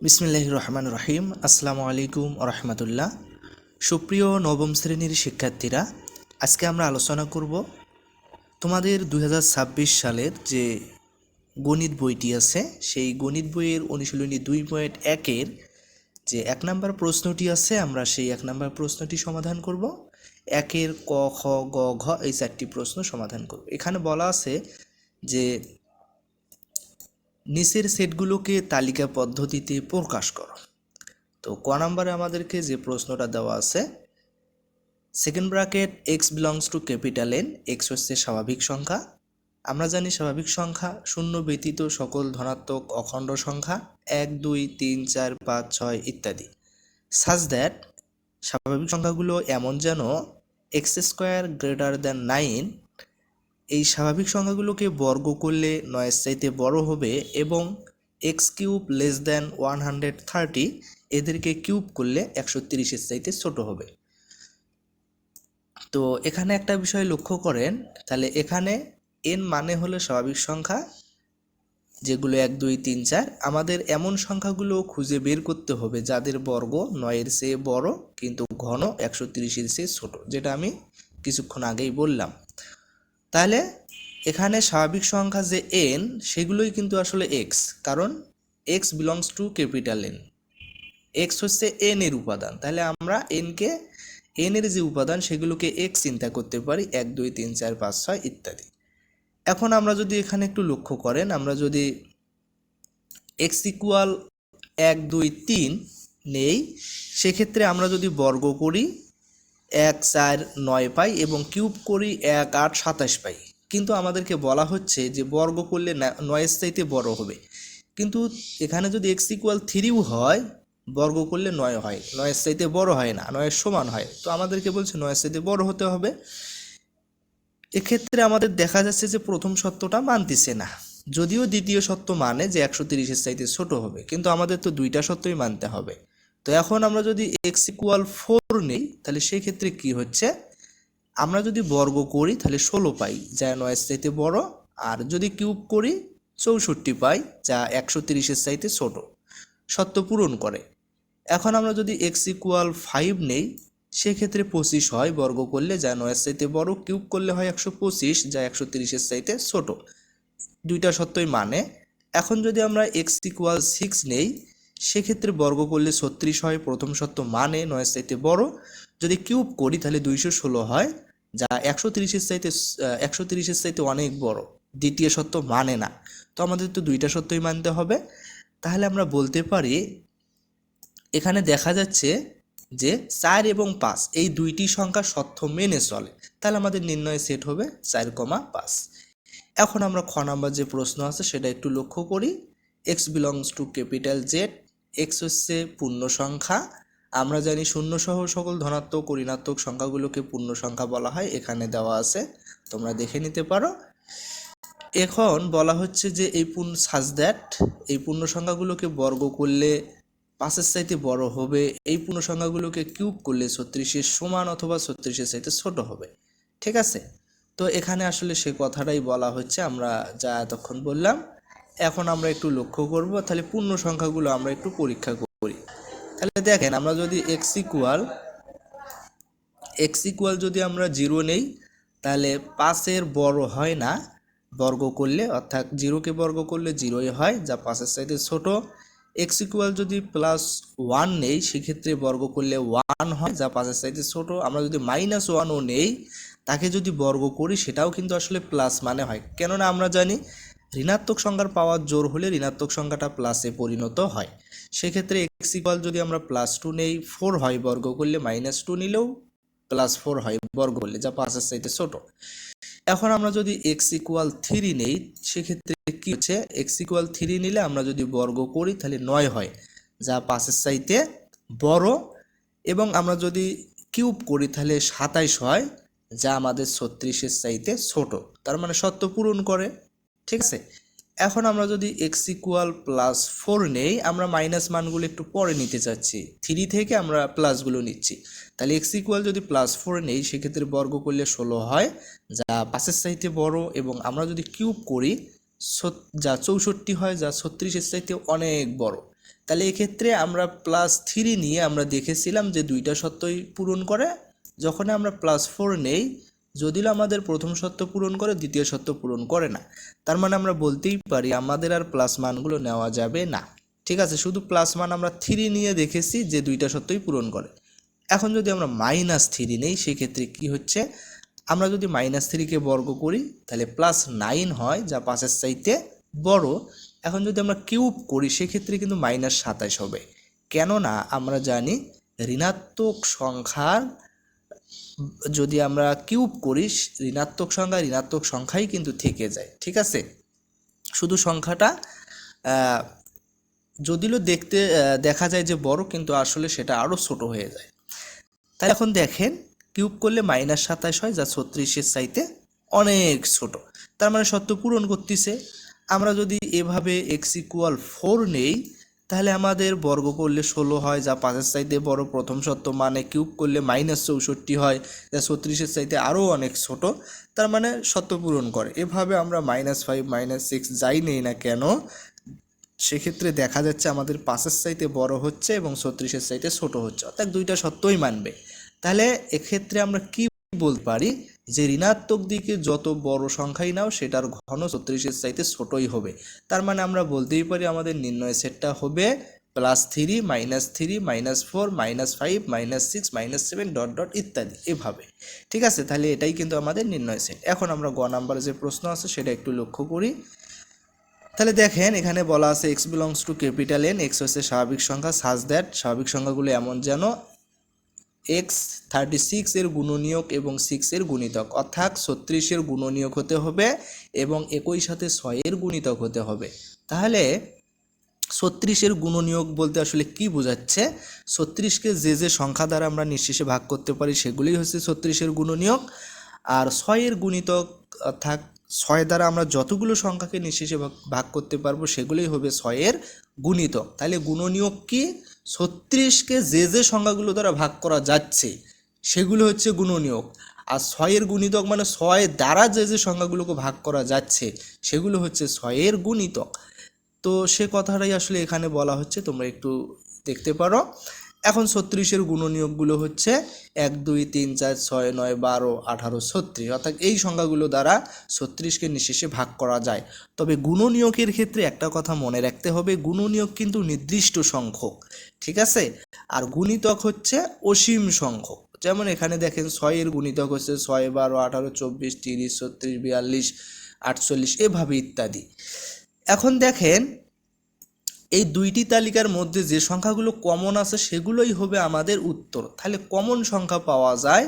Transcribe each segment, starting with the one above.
বিসমিল্লাহ রহমান রহিম। আসসালামু আলাইকুম রহমতুল্লাহ। সুপ্রিয় নবম শ্রেণির শিক্ষার্থীরা, আজকে আমরা আলোচনা করব তোমাদের দু হাজার ছাব্বিশ সালের যে গণিত বইটি আছে, সেই গণিত বইয়ের অনুশীলনী দুই পয়েন্ট একের যে এক নম্বর প্রশ্নটি আছে, আমরা সেই এক নম্বর প্রশ্নটি সমাধান করব। একের ক, খ, গ, ঘ এই চারটি প্রশ্ন সমাধান করব। এখানে বলা আছে যে নিচের সেটগুলোকে তালিকা পদ্ধতিতে প্রকাশ করো। তো ক নম্বরে আমাদেরকে যে প্রশ্নটা দেওয়া আছে second bracket x belongs to capital N x হচ্ছে স্বাভাবিক সংখ্যা। আমরা জানি স্বাভাবিক সংখ্যা শূন্য ব্যতীত সকল ধনাত্মক অখণ্ড সংখ্যা, এক, দুই, তিন, চার, পাঁচ, ছয় ইত্যাদি। সাজ দ্যাট স্বাভাবিক সংখ্যাগুলো এমন যেন x square greater than nine এই স্বাভাবিক সংখ্যাগুলোকে বর্গ করলে নয়ের চাইতে বড় হবে এবং x cube less than one hundred thirty এদেরকে কিউব করলে একশো তিরিশের চাইতে ছোট হবে। তো এখানে একটা বিষয় লক্ষ্য করেন, তাহলে এখানে এন মানে হলো স্বাভাবিক সংখ্যা, যেগুলো এক, দুই, তিন, চার। আমাদের এমন সংখ্যাগুলো খুঁজে বের করতে হবে যাদের বর্গ নয়ের চেয়ে বড় কিন্তু ঘন একশো তিরিশের চেয়ে ছোট, যেটা আমি কিছুক্ষণ আগেই বললাম। তাহলে এখানে স্বাভাবিক সংখ্যা যে এন সেগুলোই কিন্তু আসলে এক্স কারণ x belongs to capital N x হচ্ছে এন এর উপাদান, তাহলে আমরা এনকে এন এর যে উপাদান, সেগুলোকে এক্স চিন্তা করতে পারি, এক, দুই, তিন, চার, পাঁচ, ছয় ইত্যাদি। এখন আমরা যদি এখানে একটু লক্ষ্য করেন, আমরা যদি এক্স ইকুয়াল এক, দুই, তিন নেই, সেক্ষেত্রে আমরা যদি বর্গ করি এক চার নয় পাই এবং কিউব করি এক আট সাতাশ পাই। কিন্তু আমাদেরকে বলা হচ্ছে যে বর্গ করলে নয়ের চাইতে বড় হবে। কিন্তু এখানে যদি এক্স ইকুয়াল থ্রিও হয়, বর্গ করলে নয় হয়। নয়ের চাইতে বড় হয় না, নয়ের সমান হয়। তো আমাদেরকে বলছে নয়ের চাইতে বড় হতে হবে। এক্ষেত্রে আমাদের দেখা যাচ্ছে যে প্রথম সত্যটা মানতেছে না। যদিও দ্বিতীয় সত্য মানে যে একশো তিরিশের চাইতে ছোট হবে। কিন্তু আমাদের তো দুইটা সত্যই মানতে হবে। তো এখন আমরা যদি এক্স ইকুয়াল ফোর নেই, তাহলে সেই ক্ষেত্রে কি হচ্ছে? আমরা যদি বর্গ করি, তাহলে ষোলো পাই, যা নয়ের চাইতে বড়, আর যদি কিউব করি, চৌষট্টি পাই, যা একশো তিরিশের চাইতে ছোট। সত্য পূরণ করে। এখন আমরা যদি এক্স ইকুয়াল ফাইভ নেই, সেক্ষেত্রে পঁচিশ হয়, বর্গ করলে যা নয়ের চাইতে বড়, কিউব করলে হয় একশো পঁচিশ, যা একশো তিরিশের চাইতে ছোট। দুইটা সত্যই মানে। এখন যদি আমরা এক্স ইকুয়াল সিক্স নেই সেক্ষেত্রে বর্গ করলে ছত্রিশ হয়, প্রথম সত্য মানে নয় চাইতে বড়। যদি কিউব করি, তাহলে দুইশো ষোলো হয়, যা একশো তিরিশের চাইতে একশো তিরিশের চাইতে অনেক বড়। দ্বিতীয় সত্য মানে না। তো আমাদের তো দুইটা সত্যই মানতে হবে। তাহলে আমরা বলতে পারি, এখানে দেখা যাচ্ছে যে চার এবং পাঁচ, এই দুইটি সংখ্যা সত্য মেনে চলে। তাহলে আমাদের নির্ণয় সেট হবে চার কমা পাঁচ। এখন আমরা খ নাম্বার যে প্রশ্ন আছে, সেটা একটু লক্ষ্য করি। X belongs to capital Z x হচ্ছে পূর্ণ সংখ্যা আমরা জানি শূন্য সহ সকল ধনাত্মক ঋণাত্মক সংখ্যাগুলোকে পূর্ণ সংখ্যা বলা হয়, এখানে দেওয়া আছে। তোমরা দেখে নিতে পারো। এখন বলা হচ্ছে যে এই পূর্ণ সাজ দ্যাট এই পূর্ণ সংখ্যাগুলোকে বর্গ করলে পাঁচের চাইতে বড় হবে। এই পূর্ণ সংখ্যাগুলোকে কিউব করলে ছত্রিশের সমান অথবা ছত্রিশের চাইতে ছোট হবে। ঠিক আছে? তো এখানে আসলে সে কথাটাই বলা হচ্ছে, আমরা যা এতক্ষণ বললাম। এখন আমরা একটু লক্ষ্য করব, তাহলে পূর্ণ সংখ্যাগুলো আমরা একটু পরীক্ষা করি। তাহলে দেখেন, আমরা যদি এক্স ইকুয়াল এক্স ইকুয়াল যদি আমরা জিরো নেই, তাহলে পাঁচের বড় হয় না, বর্গ করলে, অর্থাৎ জিরোকে বর্গ করলে জিরোই হয়, যা পাঁচের চাইতে ছোট। এক্স ইকুয়াল যদি প্লাস ওয়ান নেই, সেক্ষেত্রে বর্গ করলে ওয়ান হয়, যা পাঁচের চাইতে ছোট। আমরা যদি মাইনাস ওয়ানও নেই, তাকে যদি বর্গ করি, সেটাও কিন্তু আসলে প্লাস মানে হয়। কেননা আমরা জানি ঋণাত্মক সংখ্যার পাওয়ার জোর হলে ঋণাত্মক সংখ্যাটা প্লাসে পরিণত হয়। সেক্ষেত্রে এক্স ইকুয়াল যদি আমরা প্লাস টু নেই ফোর হয় বর্গ করলে মাইনাস টু নিলেও প্লাস ফোর হয় বর্গ করলে, যা পাঁচের চাইতে ছোট। এখন আমরা যদি এক্স ইকুয়াল থ্রি নেই, সেক্ষেত্রে কি হচ্ছে? এক্স ইকুয়াল থ্রি নিলে আমরা যদি বর্গ করি, তাহলে নয় হয়, যা পাঁচের চাইতে বড়। এবং আমরা যদি কিউব করি, তাহলে সাতাইশ হয়, যা আমাদের ছত্রিশের চাইতে ছোট। তার মানে সত্য পূরণ করে। ঠিক আছে? এখন আমরা যদি এক্স ইকুয়াল প্লাস ফোর নেই, আমরা মাইনাস মানগুলো একটু পরে নিতে চাচ্ছি। থ্রি থেকে আমরা প্লাসগুলো নিচ্ছি। তাহলে এক্স ইকুয়াল যদি প্লাস ফোর নেই, সেক্ষেত্রে বর্গ করলে ষোলো হয়, যা পাঁচের চাইতে বড় এবং আমরা যদি কিউব করি যা চৌষট্টি হয়, যা ছত্রিশের চাইতে অনেক বড়। তাহলে এক্ষেত্রে আমরা প্লাস থ্রি নিয়ে আমরা দেখেছিলাম যে দুইটা সত্যই পূরণ করে। যখন আমরা প্লাস ফোর নেই যদিও আমাদের প্রথম সত্য পূরণ করে, দ্বিতীয় সত্য পূরণ করে না। তার মানে আমরা বলতেই পারি, আমাদের আর প্লাস মানগুলো নেওয়া যাবে না। ঠিক আছে, শুধু প্লাস মান আমরা থ্রি নিয়ে দেখেছি, যে দুইটা সত্যই পূরণ করে। এখন যদি আমরা মাইনাস থ্রি নেই, সেক্ষেত্রে কি হচ্ছে? আমরা যদি মাইনাস থ্রিকে বর্গ করি, তাহলে প্লাস নাইন হয়, যা পাঁচের চাইতে বড়। এখন যদি আমরা কিউব করি, সেক্ষেত্রে কিন্তু মাইনাস সাতাশ হবে। কেননা, আমরা জানি ঋণাত্মক সংখ্যার যদি আমরা কিউব করি, ঋণাত্মক সংখ্যা ঋণাত্মক সংখ্যাই কিন্তু থেকে যায়, ঠিক আছে? শুধু সংখ্যাটা যদিও দেখতে দেখা যায় যে বড়, কিন্তু আসলে সেটা আরও ছোট হয়ে যায়। তাই এখন দেখেন, কিউব করলে মাইনাস সাতাশ হয়, যা ছত্রিশের চাইতে অনেক ছোট। তার মানে সত্য পূরণ করতেছে। আমরা যদি এভাবে এক্স ইকুয়াল ফোর নেই তাহলে আমাদের বর্গ করলে ষোলো হয়, যা পাঁচের চাইতে বড় প্রথম সত্য মানে কিউব করলে মাইনাস চৌষট্টি হয়, যা ছত্রিশের চাইতে আরও অনেক ছোট, তার মানে সত্য পূরণ করে। এভাবে আমরা মাইনাস ফাইভ, মাইনাস সিক্স যাই নেই না কেন, সেক্ষেত্রে দেখা যাচ্ছে আমাদের পাঁচের চাইতে বড় হচ্ছে এবং ছত্রিশের চাইতে ছোট হচ্ছে, অর্থাৎ দুইটা সত্যই মানবে। তাহলে এক্ষেত্রে আমরা কি বলতে পারি? যে ঋণাত্মক দিকে যত বড় সংখ্যাই নাও, সেটার ঘন ছত্রিশের চাইতে ছোটই হবে। তার মানে আমরা বলতেই পারি আমাদের নির্ণয় সেটটা হবে plus three minus three minus four minus five minus six minus seven dot dot ইত্যাদি এভাবে। ঠিক আছে? তাহলে এটাই কিন্তু আমাদের নির্ণয় সেট। এখন আমরা গ নাম্বারে যে প্রশ্ন আছে, সেটা একটু লক্ষ্য করি। তাহলে দেখেন, এখানে বলা আছে x belongs to capital N x হচ্ছে স্বাভাবিক সংখ্যা সাজ দ্যাট স্বাভাবিক সংখ্যাগুলো এমন যেন এক্স থার্টি সিক্স এর গুণনীয়ক এবং সিক্স এর গুণিতক। অর্থাৎ ছত্রিশের গুণনীয়ক হতে হবে এবং একই সাথে ছয়ের গুণিতক হতে হবে। তাহলে ছত্রিশের গুণনীয়ক বলতে আসলে কি বোঝাচ্ছে? ছত্রিশকে যে যে সংখ্যা দ্বারা আমরা নিঃশেষে ভাগ করতে পারি, সেগুলোই হচ্ছে ছত্রিশের গুণনীয়ক। আর ছয়ের গুণিতক, অর্থাৎ ছয় দ্বারা আমরা যতগুলো সংখ্যাকে নিঃশেষে ভাগ করতে পারব, সেগুলোই হবে ছয়ের গুণিতক। তাহলে গুণনীয়ক কি? ছত্রিশকে যে যে সংখ্যাগুলো দ্বারা ভাগ করা যাচ্ছে, সেগুলো হচ্ছে গুণনীয়ক। আর ছয়ের গুণিতক মানে ছয় দ্বারা যে যে সংখ্যাগুলোকে ভাগ করা যাচ্ছে, সেগুলো হচ্ছে ছয়ের গুণিতক। তো সে কথাটাই আসলে এখানে বলা হচ্ছে, তোমরা একটু দেখতে পারো। এখন ছত্রিশের গুণনীয়কগুলো হচ্ছে এক, দুই, তিন, চার, ছয়, নয়, বারো, আঠারো, ছত্রিশ। অর্থাৎ এই সংখ্যাগুলো দ্বারা ছত্রিশকে নিঃশেষে ভাগ করা যায়। তবে গুণনীয়কের ক্ষেত্রে একটা কথা মনে রাখতে হবে, গুণনীয়ক কিন্তু নির্দিষ্ট সংখ্যক, ঠিক আছে? আর গুণিতক হচ্ছে অসীম সংখ্যক। যেমন এখানে দেখেন ছয়ের গুণিতক হচ্ছে ছয়, বারো, আঠারো, চব্বিশ, তিরিশ, ছত্রিশ, বিয়াল্লিশ, আটচল্লিশ, এভাবে ইত্যাদি। এখন দেখেন এই দুইটি তালিকার মধ্যে যে সংখ্যাগুলো কমন আছে সেগুলোই হবে আমাদের উত্তর। তাহলে কমন সংখ্যা পাওয়া যায়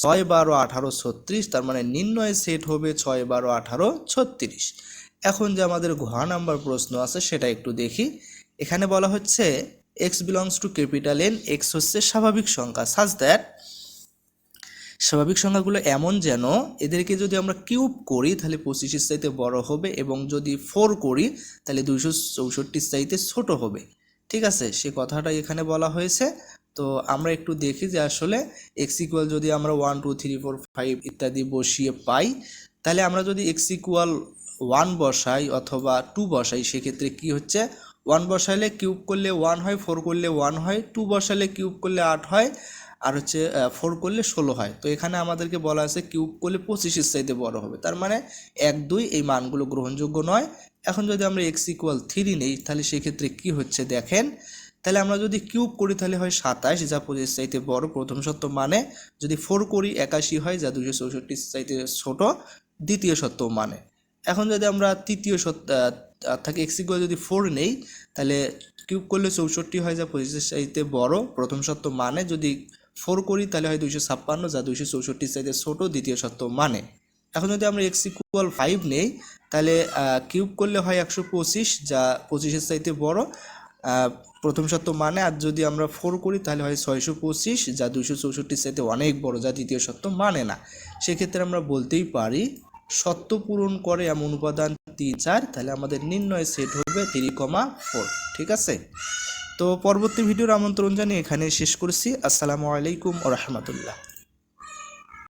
ছয়, বারো, আঠারো, ছত্রিশ, তার মানে নির্ণয় সেট হবে ছয়, বারো, আঠারো, ছত্রিশ। এখন যে আমাদের ঘ নাম্বার প্রশ্ন আছে সেটা একটু দেখি। এখানে বলা হচ্ছে x belongs to capital N x হচ্ছে স্বাভাবিক সংখ্যা। সাজ দ্যাট স্বাভাবিক সংখ্যাগুলো এমন যেন এদেরকে যদি আমরা কিউব করি, তাহলে পঁচিশের চাইতে বড় হবে এবং যদি ফোর করি, তাহলে দুইশো চৌষট্টির চাইতে ছোট হবে। ঠিক আছে? সে কথাটা এখানে বলা হয়েছে। তো আমরা একটু দেখি যে আসলে এক্স ইকুয়াল যদি আমরা one two three four five ইত্যাদি বসিয়ে পাই, তাহলে আমরা যদি এক্স ইকুয়াল ওয়ান বসাই অথবা টু বসাই, সেক্ষেত্রে কি হচ্ছে? ওয়ান বসাইলে কিউব করলে ওয়ান হয় ফোর করলে ওয়ান হয় টু বসালে কিউব করলে আট হয়। আর হচ্ছে ফোর করলে ষোলো হয়। তো এখানে আমাদেরকে বলা আছে কিউব করলে পঁচিশের চাইতে বড় হবে। তার মানে এক, দুই এই মানগুলো গ্রহণযোগ্য নয়। এখন যদি আমরা এক্স ইকুয়াল থ্রি নেই, তাহলে সেক্ষেত্রে কি হচ্ছে দেখেন? তাহলে আমরা যদি কিউব করি, তাহলে হয় সাতাশ, যা পঁচিশ চাইতে বড় প্রথম সত্য মানে। যদি ফোর করি, একাশি হয়, যা দুশো চৌষট্টি চাইতে ছোট, দ্বিতীয় সত্য মানে। এখন যদি আমরা তৃতীয় সত্য অর্থাৎ এক্স ইকুয়াল যদি ফোর নেই, তাহলে কিউব করলে চৌষট্টি হয়, যা পঁচিশের চাইতে বড় প্রথম সত্য মানে। যদি ফোর করি, তাহলে হয় দুইশো ছাপ্পান্ন, যা দুইশো চৌষট্টির চাইতে ছোট দ্বিতীয় সত্য মানে। এখন যদি আমরা এক্স ইকুয়াল ফাইভ নেই, তাহলে কিউব করলে হয় একশো পঁচিশ, যা পঁচিশের চাইতে বড় প্রথম সত্য মানে। আর যদি আমরা ফোর করি, তাহলে হয় ছয়শো পঁচিশ, যা দুইশো চৌষট্টির চাইতে অনেক বড়, যা দ্বিতীয় সত্য মানে না। সেক্ষেত্রে আমরা বলতেই পারি সত্য পূরণ করে এমন উপাদান তিন চার, তাহলে আমাদের নির্ণয় সেট হবে থ্রি কমা ফোর ঠিক আছে? তো পরবর্তী ভিডিওর আমন্ত্রণ জানিয়ে এখানে শেষ করছি। আসসালামু আলাইকুম ও রহমতুল্লাহ।